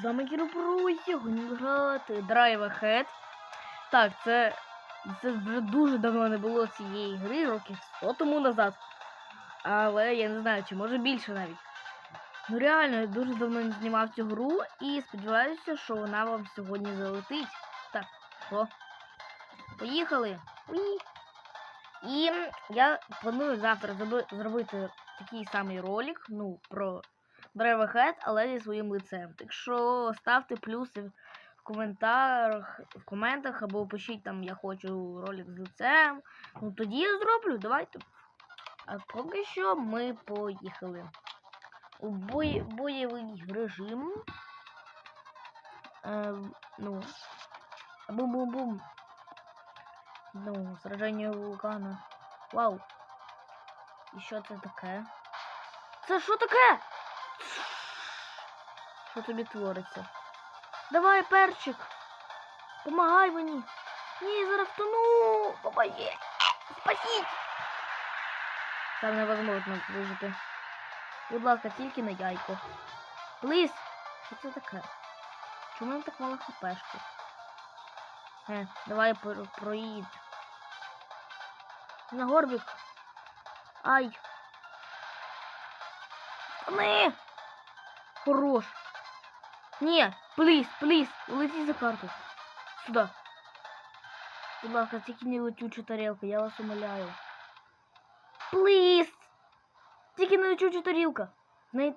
З вами Кіропро, сьогодні грати Drive Ahead. Так, це, це вже дуже давно не було цієї гри, років 100 тому назад. Але я не знаю, чи може більше навіть. Ну реально, я дуже давно не знімав цю гру і сподіваюся, що вона вам сьогодні залетить. Так, що? Поїхали! Уї! І я планую завтра зроби- зробити такий самий ролик, ну, про Ahead, але зі своїм лицем. Так що ставте плюси в коментарях, в коментах або пишіть там я хочу ролик з лицем. Ну тоді я зроблю, давайте. А поки що ми поїхали. У бой, бойовий режим. Е, ну. Бум-бум-бум. Ну, сраження вулкана. Вау. І що це таке? Це що таке? Що тобі твориться? Давай, перчик. Помагай мені. Ні, зараз втону. Помоги. Спасіть. Там невозможно вижити. Будь ласка, тільки на яйко. Плиз. Що це таке? Чому в мене так мало хпшки? Е, давай про проїдь. На горбик. Ай. Не. Хорош. Не, плиз, плиз, улети за карту. Сюда. Будь ласка, тільки не летюча тарелка, я вас умоляю. Плиз! Тільки не летюча тарілка.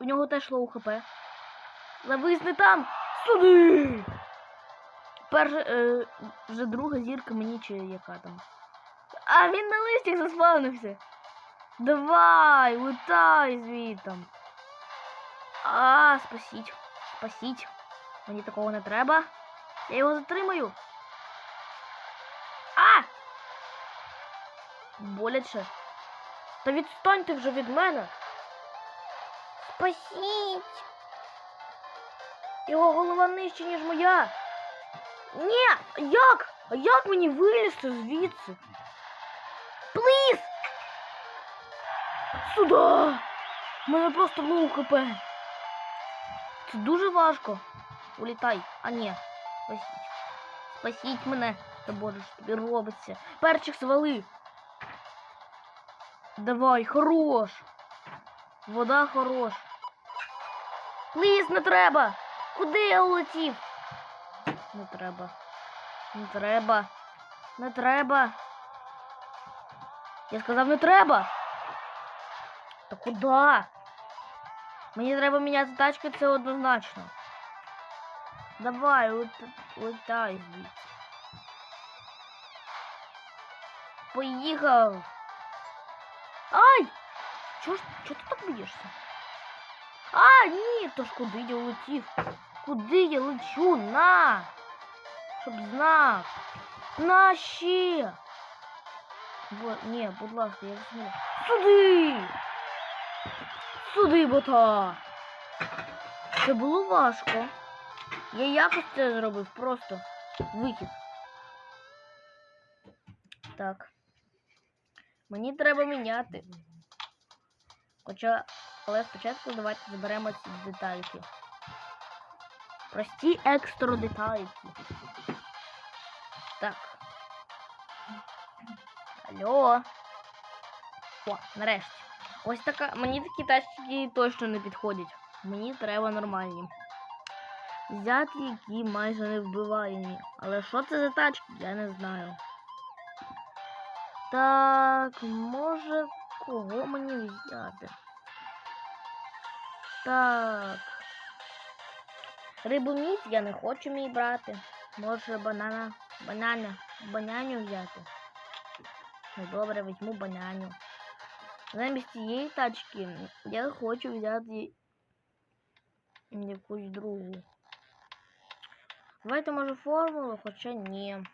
У нього теж лоу хп. Завис не там. Сюди! Перша, е, вже друга зірка мені чи яка там. А, він на листях заспавнився. Давай, летай звітом. А, спасіть. Спасіть. Мені такого не треба. Я його затримаю. А! Боляче. Та відстаньте вже від мене. Спасіть. Його голова нижче, ніж моя. Ні, як? А як мені вилізти звідси? Пліз! Сюда! Мене просто лоу хп. Це дуже важко. Улітай. А ні. Спасіть. Спасіть мене. Та боже, що тобі робиться. Перчик свали. Давай, хорош. Вода хорош. Ліс не треба. Куди я улетів? Не треба. Не треба. Не треба. Я сказав, не треба. Та куди? Мені треба міняти тачки, це однозначно. Давай, лет- летай звідси. Поїхав. Ай! Чого ж чого ти так б'єшся? А, ні, то ж куди я летів? Куди я лечу? На! Щоб знав. На ще! Бо, ні, будь ласка, я засмію. Сюди! Сюди, бота! Це було важко. Я якось це зробив, просто вихід. Так. Мені треба міняти. Хоча, але спочатку давайте заберемо ці детальки. Прості екстра детальки. Так. Алло. О, нарешті. Ось така. Мені такі тачки точно не підходять. Мені треба нормальні. Взяти, які майже не вбиваємі. Але що це за тачки, я не знаю. Так, може кого мені взяти? Так. Рибоміт я не хочу мій брати. Може банана. Банана. Бананю взяти. Ну добре, візьму бананю. Замість цієї тачки я хочу взяти якусь другу. Давайте може формулу, хоча ні.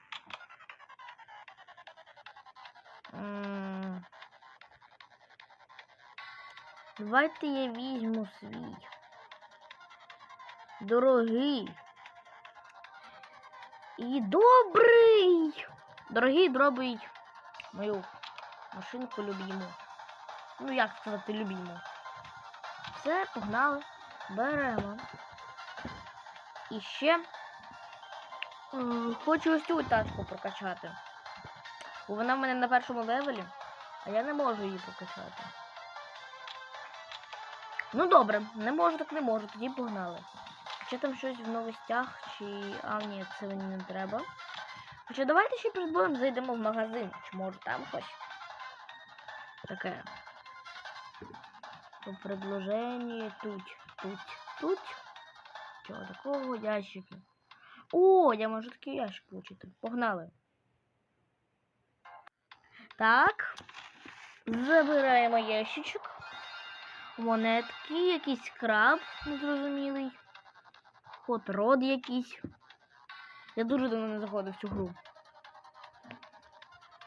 Давайте я візьму свій. Дорогий. І добрий. Дорогий дробий мою машинку любіму. Ну, як сказати, любіму. Все, погнали. Беремо. І ще хочу ось цю тачку прокачати. Бо вона в мене на першому левелі, а я не можу її прокачати. Ну добре, не можу, так не можу, тоді погнали. Чи там щось в новостях, чи. А, ні, це мені не треба. Хоча давайте ще перед боєм зайдемо в магазин, чи може там щось. Таке. По предложенні тут, тут, тут. Чого такого ящики? О, я можу такий ящик получити. Погнали. Так. Забираємо ящичок. Монетки, якийсь краб незрозумілий. Хот род якийсь. Я дуже давно не заходив в цю гру.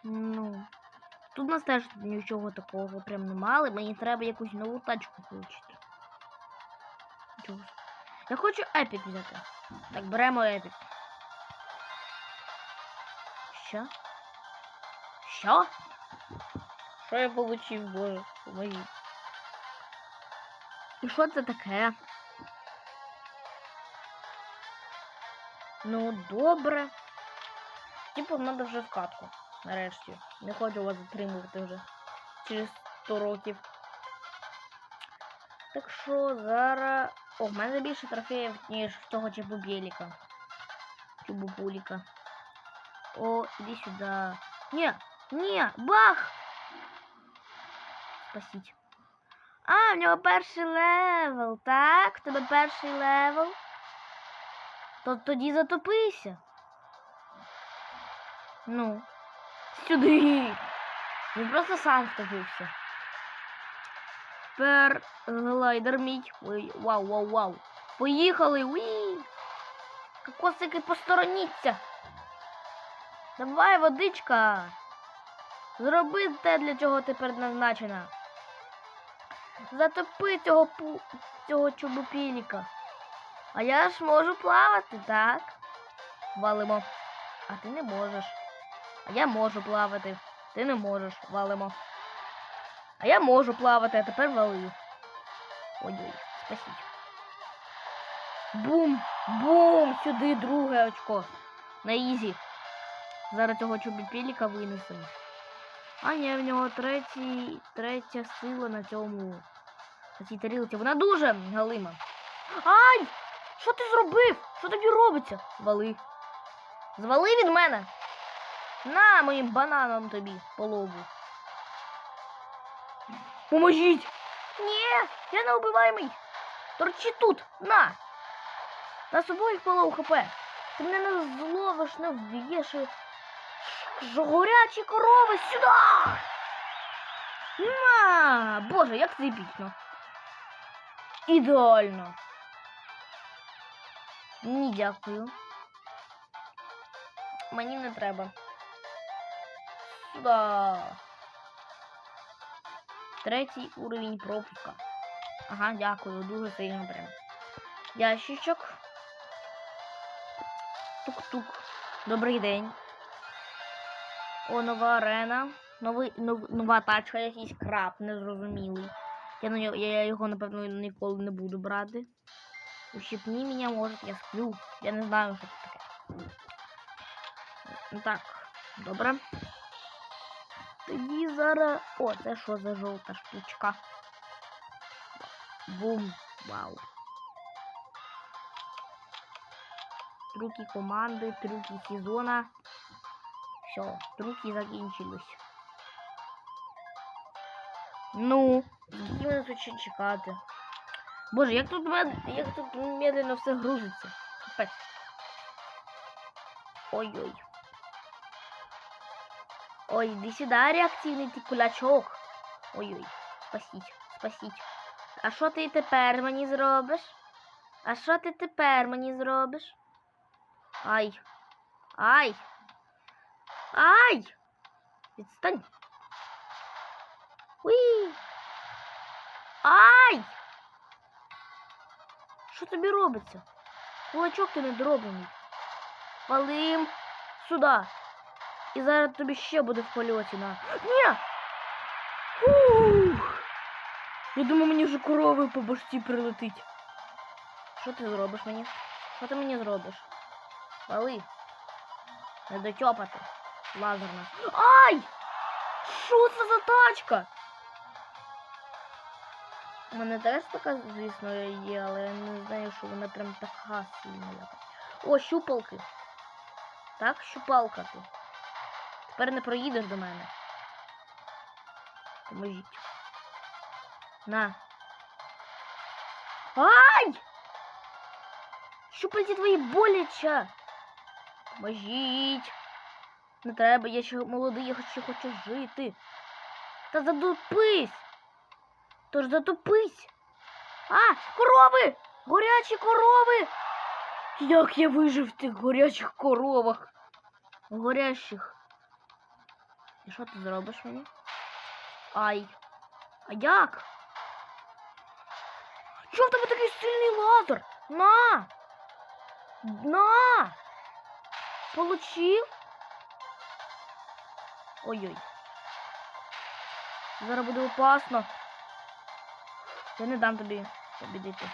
Ну. Тут у нас теж нічого такого прям нема, але мені треба якусь нову тачку отримати. Я хочу епік взяти. Так, беремо епік. Що? Що? Що я получив, боже, помогіть. І що це таке? Ну, добре. Типу, треба вже в катку. Нарешті. Не хочу вас затримувати вже через 100 років. Так що зараз. О, в мене більше трофеїв, ніж в того чебубєліка. Чебупуліка. О, іди сюди. Ні, ні, бах! Спасіть. А, в нього перший левел, так? В тебе перший левел. То тоді затопися. Ну, сюди. Він просто сам втопився. Тепер глайдер мій. Ой, вау, вау, вау. Поїхали! Уі! Кокосики постороніться. Давай, водичка. Зроби те, для чого ти предназначена. Затопи цього пу... цього чубупіліка. А я ж можу плавати, так? Валимо. А ти не можеш. А я можу плавати. Ти не можеш. Валимо. А я можу плавати, а тепер вали. Ой-ой, спасіть. Бум! Бум! Сюди друге очко. На ізі. Зараз цього чубіпіліка винесемо. А ні, в нього третій, третя сила на цьому. На цій тарілці. Вона дуже галима. Ай! Що ти зробив? Що тобі робиться? Вали. Звали від мене. На моїм бананом тобі по лобу. Поможіть! Ні, я не убиваємий. Торчи тут, на! Нас обоїх полов хп. Ти мене не зловиш, не вб'єш. і- Ж горячі корови сюди! На! Боже, як це епічно. Ідеально. Ні, дякую. Мені не треба. Сюда. Третій уровень пропуска. Ага, дякую, дуже сильно прям. Ящичок. Тук-тук. Добрий день. О, нова арена. Новий, нов, нова тачка, якийсь краб незрозумілий. Я, на нього, я його, напевно, ніколи не буду брати. Ущипни мене, може, я сплю. Я не знаю, що це таке. Так, добре. Тоді зараз. О, це що за жовта штучка? Бум! Вау. Трюки команди, трюки сезона. Все, трюки закінчились. Ну, скільки мене тут ще чекати? Боже, як тут мед... як тут медленно все грузиться. Капець. Ой-ой. Ой, іди сюди, реактивний ти кулачок. Ой-ой, спасіть, спасіть. А що ти тепер мені зробиш? А що ти тепер мені зробиш? Ай. Ай. Ай! Відстань. Уї. Ай! Що тобі робиться? Кулачок ти недороблений. Валим сюди. І зараз тобі ще буде в польоті на. Ні! Фух. Я думаю, мені вже коровою по башці прилетить. Що ти зробиш мені? Що ти мені зробиш? Вали. Не дотьопати. Лазерна. Ай! Що це за тачка? У мене теж така, звісно, є, але я не знаю, що вона прям така сильна якась. О, щупалки. Так, щупалка ти. Тепер не проїдеш до мене. Поможіть. На. Ай! Щупальці твої боляче. Поможіть. Не треба, я ще молодий, я ще хочу жити. Та задупись. Тож затупись. А, корови! Горячі корови! Як я вижив в тих горячих коровах? Горящих. І що ти зробиш мені? Ай. А як? Чого в тебе такий сильний лазер? На! На! Получив? Ой-ой. Зараз буде опасно. Я не дам тобі побідити.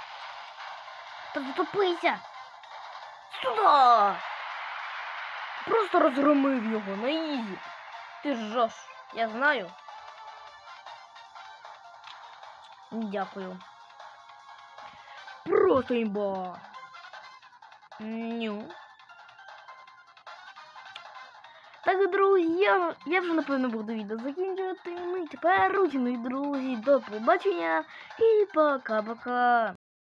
Та затопися! Сюда! Просто розгромив його на ізі. Ти жжеш, я знаю. Дякую. Просто імба. Ню. Так, друзі, я, вже напевно буду відео закінчувати. Ну і тепер, друзі, друзі, до побачення і пока-пока.